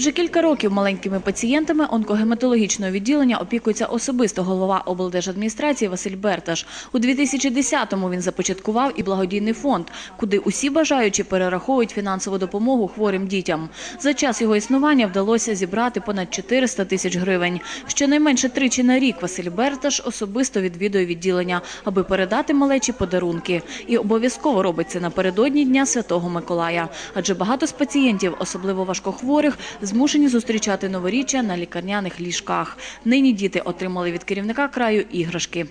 Вже кілька років маленькими пацієнтами онкогематологічного відділення опікується особисто голова облдержадміністрації Василь Берташ. У 2010-му він започаткував і благодійний фонд, куди усі бажаючі перераховують фінансову допомогу хворим дітям. За час його існування вдалося зібрати понад 400 тисяч гривень. Щонайменше тричі на рік Василь Берташ особисто відвідує відділення, аби передати малечі подарунки. І обов'язково робить це напередодні Дня Святого Миколая. Адже багато з пацієнтів, особливо важкохворих, змушені зустрічати новоріччя на лікарняних ліжках. Нині діти отримали від керівника краю іграшки.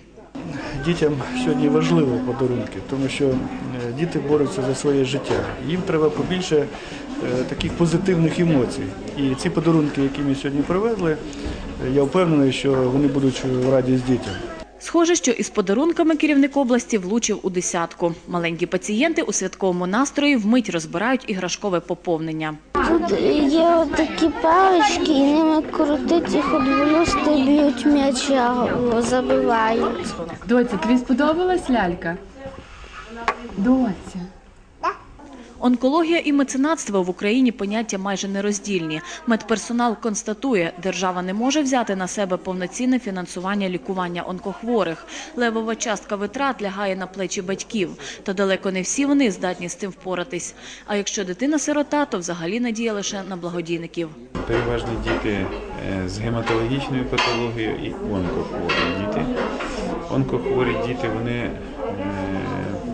Дітям сьогодні важливі подарунки, тому що е, діти борються за своє життя. Їм треба побільше е, таких позитивних емоцій. І ці подарунки, які ми сьогодні привезли, е, я впевнений, що вони будуть в радість дітям. Схоже, що із подарунками керівник області влучив у десятку. Маленькі пацієнти у святковому настрої вмить розбирають іграшкове поповнення. Тут є такі палички, і ними крутить їх футболісти б'ють м'яча, а забивають. Доця, тобі сподобалась лялька? Доця. Онкологія і меценатство в Україні поняття майже нероздільні. Медперсонал констатує, держава не може взяти на себе повноцінне фінансування лікування онкохворих. Левова частка витрат лягає на плечі батьків, та далеко не всі вони здатні з цим впоратись. А якщо дитина-сирота, то взагалі надія лише на благодійників. Переважно діти е, з гематологічною патологією і онкохворі діти. Онкохворі діти, вони е,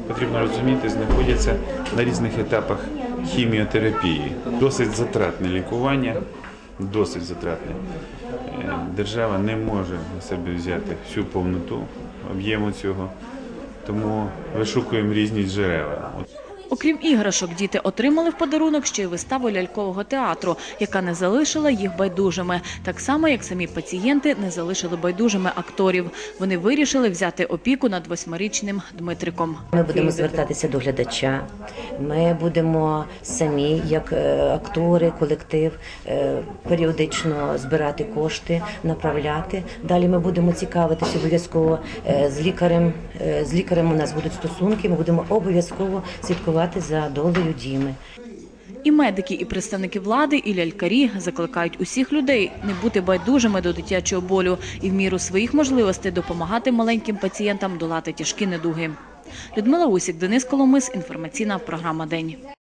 потрібно розуміти, знаходяться на різних етапах хіміотерапії. Досить затратне лікування, досить затратне. Е, Держава не може на себе взяти всю повноту об'єму цього, тому вишукуємо різні джерела. Окрім іграшок, діти отримали в подарунок ще й виставу лялькового театру, яка не залишила їх байдужими. Так само, як самі пацієнти не залишили байдужими акторів. Вони вирішили взяти опіку над восьмирічним Дмитриком. Ми будемо звертатися до глядача. Ми будемо самі, як е, актори, колектив, е, періодично збирати кошти, направляти. Далі ми будемо цікавитися обов'язково е, з лікарем. Е, З лікарем у нас будуть стосунки. Ми будемо обов'язково слідкувати за долею Діми. І медики, і представники влади, і лялькарі закликають усіх людей не бути байдужими до дитячого болю і в міру своїх можливостей допомагати маленьким пацієнтам долати тяжкі недуги. Людмила Усік, Денис Коломис, інформаційна програма День.